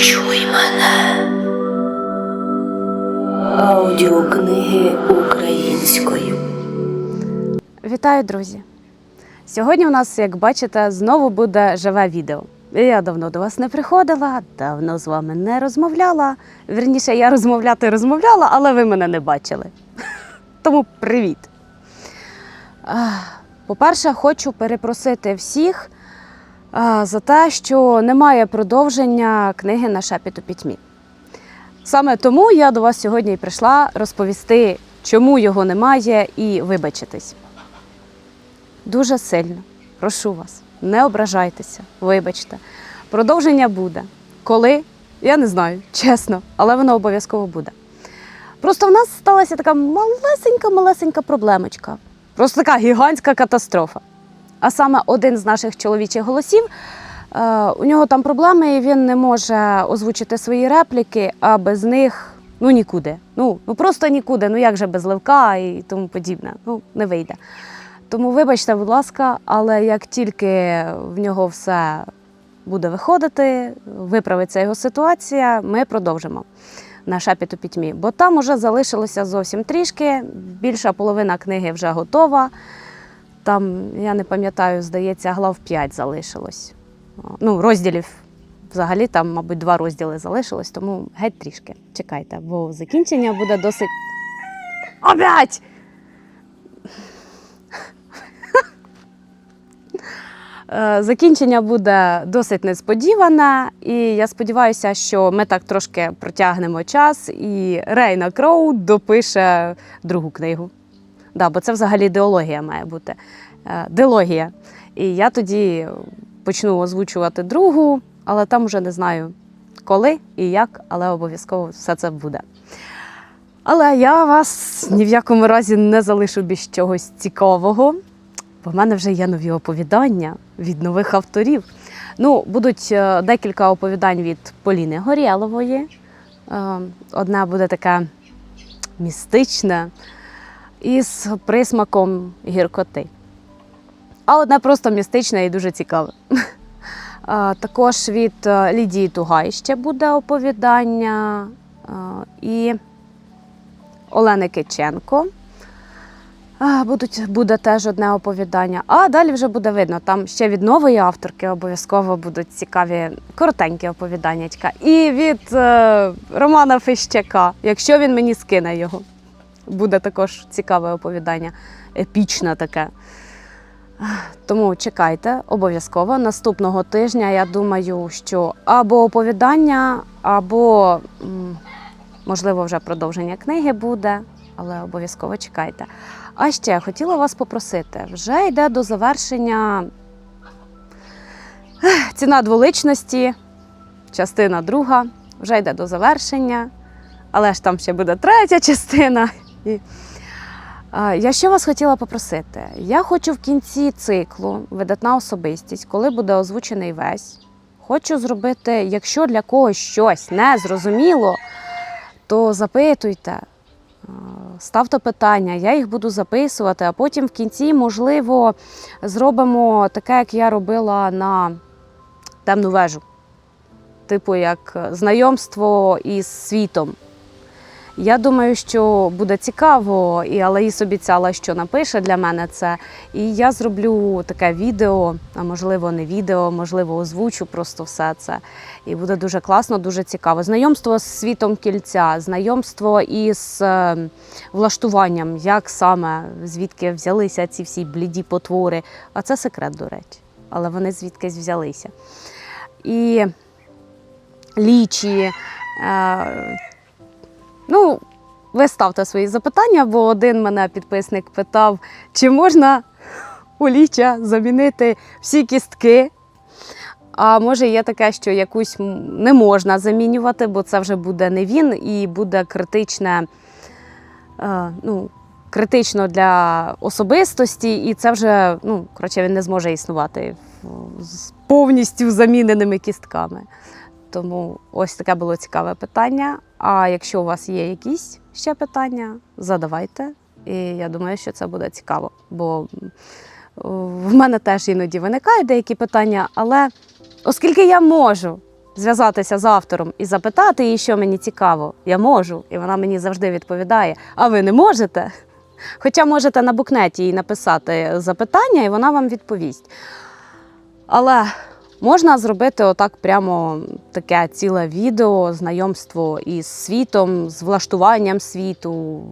Почуй мене. Аудіокниги українською. Вітаю, друзі! Сьогодні у нас, як бачите, знову буде живе відео. Я давно до вас не приходила, давно з вами не розмовляла. Вірніше, я розмовляти розмовляла, але ви мене не бачили. Тому привіт. По-перше, хочу перепросити всіх за те, що немає продовження книги на шепіт у пітьмі. Саме тому я до вас сьогодні і прийшла розповісти, чому його немає, і вибачитись. Дуже сильно прошу вас, не ображайтеся, вибачте. Продовження буде. Коли? Я не знаю, чесно, але воно обов'язково буде. Просто в нас сталася така малесенька-малесенька проблемочка. Просто така гігантська катастрофа. А саме один з наших чоловічих голосів, е, у нього там проблеми, і він не може озвучити свої репліки, а без них ну нікуди. Ну, ну просто нікуди. Ну як же без ливка і тому подібне. Ну, не вийде. Тому вибачте, будь ласка, але як тільки в нього все буде виходити, виправиться його ситуація, ми продовжимо на шепіт у пітьмі. Бо там уже залишилося зовсім трішки. Більша половина книги вже готова. Там, я не пам'ятаю, здається, глав 5 залишилось. Ну, розділів взагалі там, мабуть, два розділи залишилось, тому геть трішки. Чекайте, бо закінчення буде досить. Опять! Е, Закінчення буде досить несподіване, і я сподіваюся, що ми так трошки протягнемо час, і Рейна Кроу допише другу книгу. Да, бо це взагалі ідеологія має бути. Е, Дилогія. І я тоді почну озвучувати другу, але там вже не знаю коли і як, але обов'язково все це буде. Але я вас ні в якому разі не залишу без чогось цікавого, бо в мене вже є нові оповідання від нових авторів. Ну, будуть е, декілька оповідань від Поліни Горєлової. Е, Одна буде таке містичне із присмаком гіркоти. А одне просто містичне і дуже цікаве. Також від е, Лідії Тугай ще буде оповідання і Олени Киченко. Будуть, буде теж одне оповідання. А далі вже буде видно. Там ще від нової авторки обов'язково будуть цікаві коротенькі оповіданнячка. І від е, Романа Фищака, якщо він мені скине його. Буде також цікаве оповідання, епічне таке. Тому чекайте обов'язково. Наступного тижня я думаю, що або оповідання, або, можливо, вже продовження книги буде, але обов'язково чекайте. А ще хотіла вас попросити: вже йде до завершення ціна дволичності, частина друга, вже йде до завершення, але ж там ще буде третя частина. І... Я що вас хотіла попросити? Я хочу в кінці циклу видатна особистість, коли буде озвучений весь. Хочу зробити, якщо для когось щось не зрозуміло, то запитуйте, ставте питання, я їх буду записувати, а потім в кінці, можливо, зробимо таке, як я робила на темну вежу. Типу, як знайомство із світом. Я думаю, що буде цікаво, і Алаїс обіцяла, що напише для мене це. І я зроблю таке відео, а можливо, не відео, можливо, озвучу просто все це. І буде дуже класно, дуже цікаво. Знайомство з світом кільця, знайомство із е, влаштуванням, як саме звідки взялися ці всі бліді потвори. А це секрет, до речі, але вони звідкись взялися. І лічі. Ну, ви ставте свої запитання, бо один мене підписник питав, чи можна у ліча замінити всі кістки. А може є таке, що якусь не можна замінювати, бо це вже буде не він і буде критичне, е, ну, критично для особистості, і це вже, ну, коротше, він не зможе існувати з повністю заміненими кістками. Тому ось таке було цікаве питання. А якщо у вас є якісь ще питання, задавайте. І я думаю, що це буде цікаво. Бо в мене теж іноді виникають деякі питання, але оскільки я можу зв'язатися з автором і запитати її, що мені цікаво, я можу, і вона мені завжди відповідає. А ви не можете? Хоча можете на букнеті їй написати запитання, і вона вам відповість. Але можна зробити отак прямо таке ціле відео, знайомство із світом, з влаштуванням світу.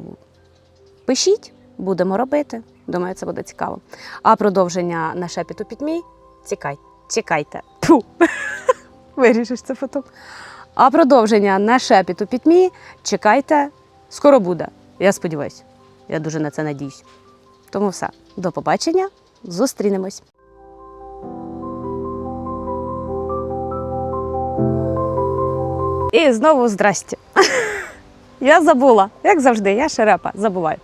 Пишіть, будемо робити. Думаю, це буде цікаво. А продовження на шепіт у пітьмі Чекай, чекайте. Ту. Вирішиш це потім. А продовження на шепіт у пітьмі. Чекайте, скоро буде. Я сподіваюся. Я дуже на це надіюсь. Тому все. До побачення. Зустрінемось. І знову здрасте. Я забула, як завжди, я шерепа, забуваю.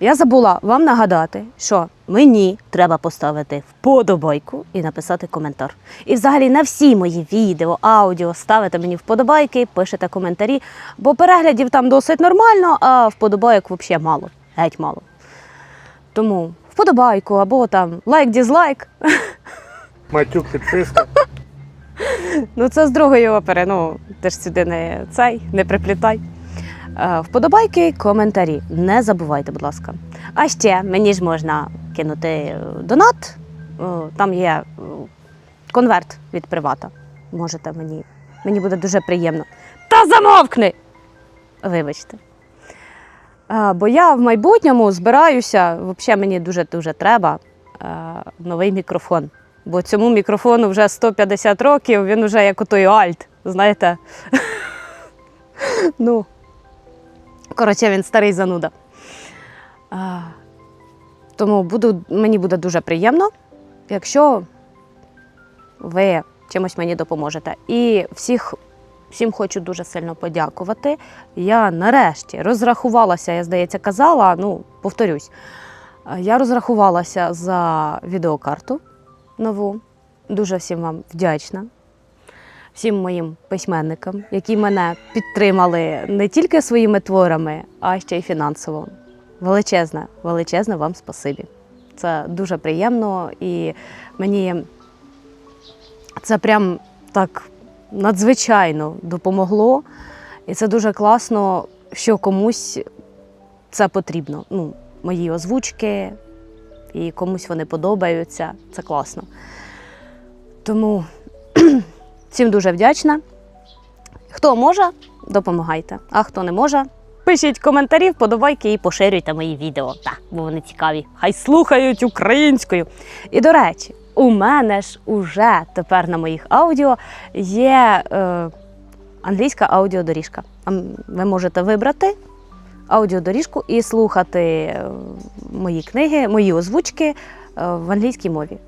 Я забула вам нагадати, що мені треба поставити вподобайку і написати коментар. І взагалі на всі мої відео, аудіо ставите мені вподобайки, пишете коментарі, бо переглядів там досить нормально, а вподобайок взагалі мало, геть мало. Тому вподобайку або там лайк-дізлайк. Матюк підписка. Ну, це з другої опери. Ну, ти ж сюди не цей, не приплітай. Е, Вподобайки, коментарі. Не забувайте, будь ласка. А ще мені ж можна кинути е, донат. Е, Там є конверт від привата. Можете мені. Мені буде дуже приємно. Та замовкни! Вибачте. Бо я в майбутньому збираюся, взагалі мені дуже-дуже треба новий мікрофон. Бо цьому мікрофону вже 150 років, він вже як отой альт, знаєте. ну, коротше, він старий зануда. Тому буду, мені буде дуже приємно, якщо ви чимось мені допоможете. І всіх, всім хочу дуже сильно подякувати. Я нарешті розрахувалася, я здається, казала, ну, повторюсь, я розрахувалася за відеокарту нову. Дуже всім вам вдячна. Всім моїм письменникам, які мене підтримали не тільки своїми творами, а ще й фінансово. Величезне, величезне вам спасибі. Це дуже приємно і мені це прям так надзвичайно допомогло. І це дуже класно, що комусь це потрібно. Ну, мої озвучки, і комусь вони подобаються. Це класно. Тому всім дуже вдячна. Хто може, допомагайте. А хто не може, пишіть коментарі, вподобайки і поширюйте мої відео. Так, бо вони цікаві. Хай слухають українською. І до речі, у мене ж уже тепер на моїх аудіо є е, англійська аудіодоріжка. Ви можете вибрати аудіодоріжку і слухати е, мої книги, мої озвучки е, в англійській мові.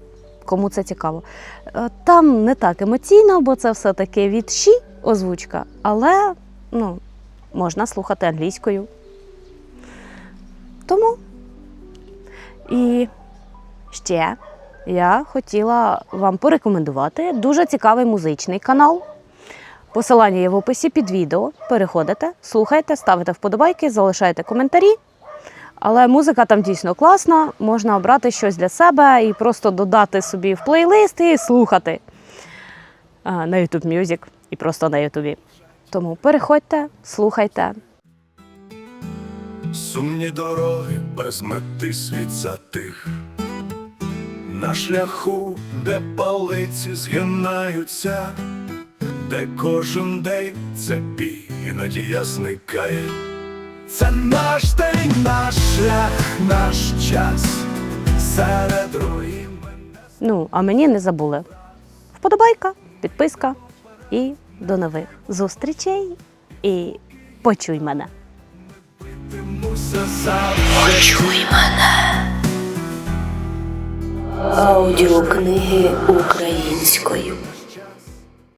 Кому це цікаво. Е, Там не так емоційно, бо це все-таки від щі озвучка, але ну, можна слухати англійською. Тому. І ще я хотіла вам порекомендувати дуже цікавий музичний канал. Посилання є в описі під відео. Переходите, слухайте, ставите вподобайки, залишайте коментарі. Але музика там дійсно класна, можна обрати щось для себе і просто додати собі в плейлист і слухати А, на YouTube Music і просто на YouTube. Тому переходьте, слухайте. Сумні дороги без мети світ затих. На шляху, де палиці згинаються, де кожен день це бій, іноді я зникає. Це наш день, наш шлях, наш час серед руїн. Ну, а мені не забули. Вподобайка, підписка і до нових зустрічей. І почуй мене. Почуй мене. Аудіокниги українською.